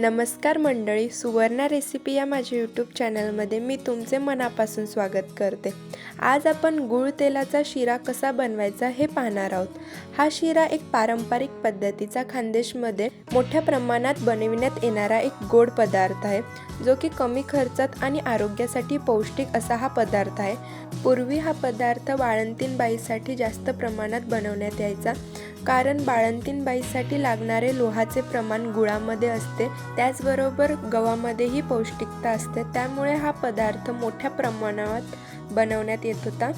नमस्कार मंडळी सुवर्णा रेसिपी या माझ्या यूट्यूब चॅनलमध्ये मी तुमचे मनापासून स्वागत करते. आज आपण गुळ तेलाचा शिरा कसा बनवायचा हे पाहणार आहोत. हा शिरा एक पारंपरिक पद्धतीचा खानदेशमध्ये मोठ्या प्रमाणात बनविण्यात येणारा एक गोड पदार्थ आहे जो की कमी खर्चात आणि आरोग्यासाठी पौष्टिक असा हा पदार्थ आहे. पूर्वी हा पदार्थ बाळंतीण बाईसाठी जास्त प्रमाणात बनवण्यात यायचा. कारण बाळंतीणबाईसाठी लागणारे लोहाचे प्रमाण गुळामध्ये असते त्याचबरोबर गव्हामध्येही पौष्टिकता असते त्यामुळे हा पदार्थ मोठ्या प्रमाणात बनवण्यात येत होता.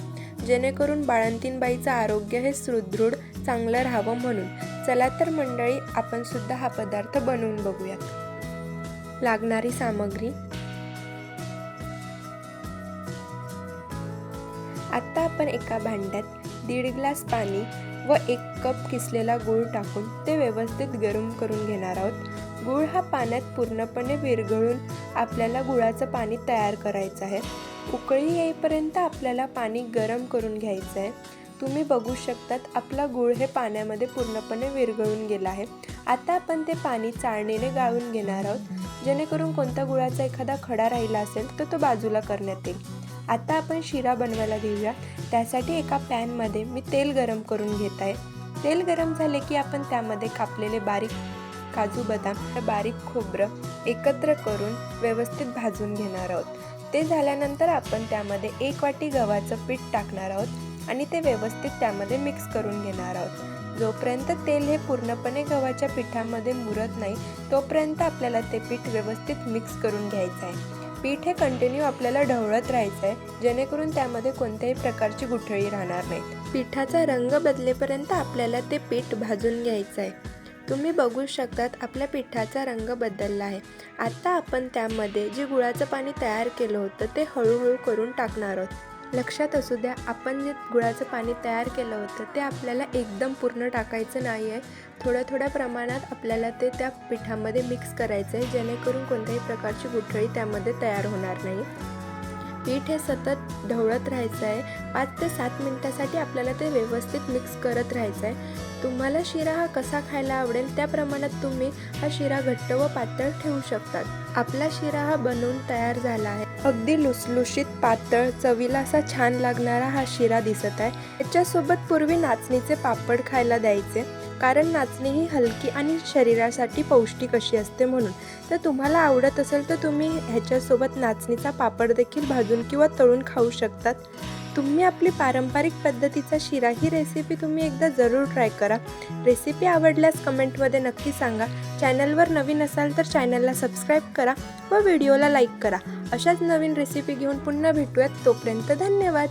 जेणेकरून बाळंतीणबाईचं आरोग्य हे सुदृढ चांगलं राहावं म्हणून. चला तर मंडळी आपण सुद्धा हा पदार्थ बनवून बघूयात. लागणारी सामग्री. आत्ता आपण एका भांड्यात दीड ग्लास पाणी व एक कप किसलेला गूळ टाकून ते व्यवस्थित गरम करून घेणार आहोत. गूळ हा पाण्यात पूर्णपणे विरघळून आपल्याला गुळाचं पाणी तयार करायचं आहे. उकळी येईपर्यंत आपल्याला पाणी गरम करून घ्यायचं आहे. तुम्ही बघू शकतात आपला गूळ हे पाण्यामध्ये पूर्णपणे विरघळून गेला आहे. आता आपण ते पाणी चाळणीने गाळून घेणार आहोत. जेणेकरून कोणत्या गुळाचा एखादा खडा राहिला असेल तर तो बाजूला करण्यात येईल. आता आपण शिरा बनवायला घेऊया. त्यासाठी एका पॅनमध्ये मी तेल गरम करून घेत आहे. तेल गरम झाले की आपण त्यामध्ये कापलेले बारीक काजू बदाम बारीक खोबरं एकत्र करून व्यवस्थित भाजून घेणार आहोत. ते झाल्यानंतर आपण त्यामध्ये एक वाटी गव्हाचं पीठ टाकणार आहोत आणि ते व्यवस्थित त्यामध्ये मिक्स करून घेणार आहोत. जोपर्यंत तेल हे पूर्णपणे गव्हाच्या पिठामध्ये मुरत नाही तोपर्यंत आपल्याला ते पीठ व्यवस्थित मिक्स करून घ्यायचं आहे. पीठ हे कंटिन्यू आपल्याला ढवळत राहायचं आहे जेणेकरून त्यामध्ये कोणत्याही प्रकारची गुठळी राहणार नाही पिठाचा रंग बदलेपर्यंत आपल्याला ते पीठ भाजून घ्यायचं आहे तुम्ही बघू शकतात आपल्या पिठाचा रंग बदलला आहे. आत्ता आपण त्यामध्ये जे गुळाचं पाणी तयार केलं होतं ते हळूहळू करून टाकणार आहोत. लक्षात असू द्या आपण जे गुळाचं पाणी तयार केलं होतं ते आपल्याला एकदम पूर्ण टाकायचं नाही आहे थोड्या थोड्या प्रमाणात आपल्याला ते त्या पिठामध्ये मिक्स करायचं आहे जेणेकरून कोणत्याही प्रकारची गुठळी त्यामध्ये तयार होणार नाही. पीठ हे सतत ढवळत राहायचं आहे. पाच ते सात मिनटासाठी आपल्याला ते व्यवस्थित मिक्स करत राहायचं आहे. तुम्हाला शिरा हा कसा खायला आवडेल त्या प्रमाणात तुम्ही हा शिरा घट्ट व पातळ ठेवू शकतात. आपला शिरा हा बनवून तयार झाला आहे. अगदी लुसलुशीत पातळ चवीला असा छान लागणारा हा शिरा दिसत आहे. त्याच्यासोबत पूर्वी नाचणीचे पापड खायला द्यायचे. कारण नाचणी ही हलकी आणि शरीरासाठी पौष्टिक अशी असते म्हणून. तर तुम्हाला आवडत असेल तर तुम्ही ह्याच्यासोबत नाचणीचा पापड देखील भाजून किंवा तळून खाऊ शकतात. तुम्ही आपली पारंपरिक पद्धतीचा शिरा ही रेसिपी तुम्ही एकदा जरूर ट्राय करा. रेसिपी आवडल्यास कमेंटमध्ये नक्की सांगा. चॅनलवर नवीन असाल तर चॅनलला सबस्क्राईब करा व व्हिडिओला लाईक करा. अशाच नवीन रेसिपी घेऊन पुन्हा भेटूयात. तोपर्यंत धन्यवाद.